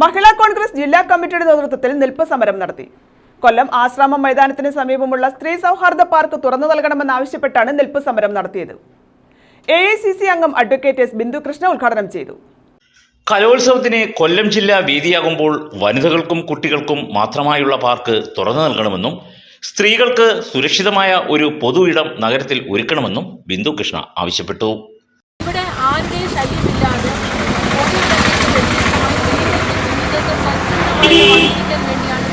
മഹിളാ കോൺഗ്രസ് ജില്ലാ കമ്മിറ്റിയുടെ നേതൃത്വത്തിൽ നിൽപ്പ് സമരം നടത്തി. കൊല്ലം ആശ്രാമം മൈതാനത്തിന് സമീപമുള്ള സ്ത്രീ സൗഹാർദ്ദ പാർക്ക് തുറന്നു നൽകണമെന്നാവശ്യപ്പെട്ടാണ് നിൽപ്പ് സമരം നടത്തിയത്. എ ഐ സി സി അംഗം അഡ്വക്കേറ്റ് എസ് ബിന്ദുകൃഷ്ണ ഉദ്ഘാടനം ചെയ്തു. കലോത്സവത്തിന് കൊല്ലം ജില്ല വേദിയാകുമ്പോൾ വനിതകൾക്കും കുട്ടികൾക്കും മാത്രമായുള്ള പാർക്ക് തുറന്നു നൽകണമെന്നും സ്ത്രീകൾക്ക് സുരക്ഷിതമായ ഒരു പൊതു ഇടം നഗരത്തിൽ ഒരുക്കണമെന്നും ബിന്ദു കൃഷ്ണ ആവശ്യപ്പെട്ടു. ഇവിടെ ആരുടെയും ശല്യമില്ലാതെ വേണ്ടിയാണ്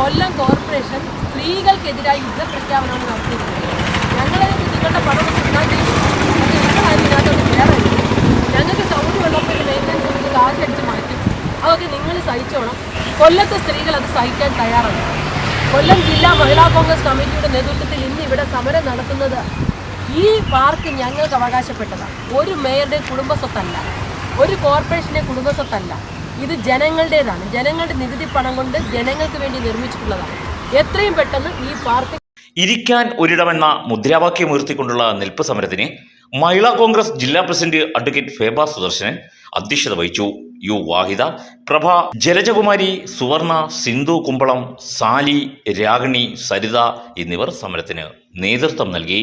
കൊല്ലം കോർപ്പറേഷൻ സ്ത്രീകൾക്കെതിരായി യുദ്ധപ്രഖ്യാപനമാണ് നടത്തിയിരുന്നത് ഞങ്ങളതിന് നിങ്ങളുടെ പണം തിന്നാൻ ഞങ്ങളാരും ഇതിനകത്തോട്ട് കയറരുത് ഞങ്ങൾക്ക് മെയിന്റനൻസ് ചെയ്ത് കാശടിച്ച് മാറ്റും. അതൊക്കെ നിങ്ങൾ സഹിച്ചോണം. കൊല്ലത്തെ സ്ത്രീകൾ അത് സഹിക്കാൻ തയ്യാറാണ് കൊല്ലം ജില്ലാ മഹിളാ കോൺഗ്രസ് കമ്മിറ്റിയുടെ നേതൃത്വത്തിൽ ഇന്ന് ഇവിടെ സമരം നടത്തുന്നത് ഈ പാർക്ക് ഞങ്ങൾക്ക് അവകാശപ്പെട്ടതാണ് ഒരു മേയറുടെ കുടുംബ സ്വത്തല്ല ഒരു കോർപ്പറേഷന്റെ കുടുംബ സ്വത്തല്ല ഇത് ജനങ്ങളുടേതാണ്. ജനങ്ങളുടെ നികുതി പണം കൊണ്ട് ജനങ്ങൾക്ക് വേണ്ടി നിർമ്മിച്ചിട്ടുള്ളതാണ്. എത്രയും പെട്ടെന്ന് ഈ പാർക്ക് ഇരിക്കാൻ ഒരിടമെന്ന മുദ്രാവാക്യം ഉയർത്തിക്കൊണ്ടുള്ള നിൽപ്പ് സമരത്തിന് മഹിളാ കോൺഗ്രസ് ജില്ലാ പ്രസിഡന്റ് അഡ്വക്കേറ്റ് ഫേബ സുദർശനൻ അധ്യക്ഷത വഹിച്ചു. യു വാഹിദ പ്രഭ ജലജകുമാരി സുവർണ സിന്ധു കുമ്പളം സാലി രാഗിണി സരിത എന്നിവർ സമരത്തിന് നേതൃത്വം നൽകി.